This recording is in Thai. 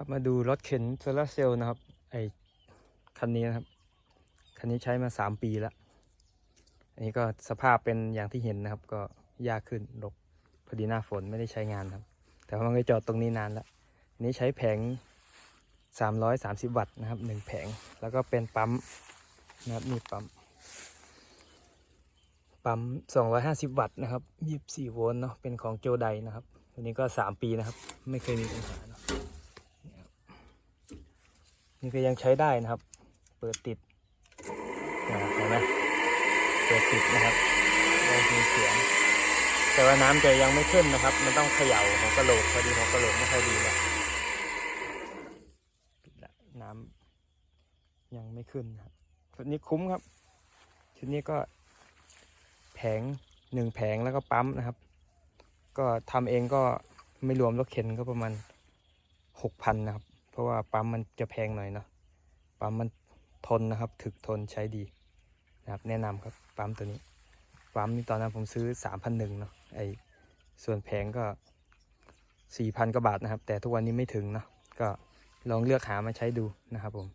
ครับมาดูรถเข็นโซลาเซลล์นะครับ ไอคันนี้นะครับ คันนี้ใช้มาสามปีแล้ว อันนี้ก็สภาพเป็นอย่างที่เห็นนะครับ ก็ยากขึ้นรกพอดีหน้าฝนไม่ได้ใช้งานครับ แต่ว่ามันก็จอดตรงนี้นานแล้วอันนี้ใช้แผง 330 วัตต์นะครับหนึ่งแผง แล้วก็เป็นปั๊มนะครับนี่ปั๊ม ปั๊ม 250 วัตต์นะครับ 24 โวลต์เนาะ เป็นของโจไดนะครับอันนี้ก็ 3 ปีนะครับ ไม่เคยมีปัญหาเนาะ นี่ก็ยังใช้ได้นะครับ เปิดติดเห็นไหมเปิดติดนะครับยังมีเสียง แต่ว่าน้ำจะยังไม่ขึ้นนะครับ มันต้องเขย่าของกระโหลกพอดีของกระโหลกไม่ค่อยดีแล้วปิดละน้ำยังไม่ขึ้นครับชุดนี้คุ้มครับ ชุดนี้ก็แผงหนึ่งแผงแล้วก็ปั๊มนะครับ ก็ทำเองก็ไม่รวมรถเข็นก็ประมาณหกพันนะครับ ราะว่าปั๊มมันจะแพงหน่อยเนาะปั๊มมันทนนะครับ ถึกทนใช้ดีนะครับ แนะนำครับปั๊มตัวนี้ปั๊มนี่ตอนนั้นผมซื้อสามพันหนึ่งเนาะไอส่วนแผงก็สี่พันกว่าบาทนะครับ แต่ทุกวันนี้ไม่ถึงเนาะก็ลองเลือกหามาใช้ดูนะครับผม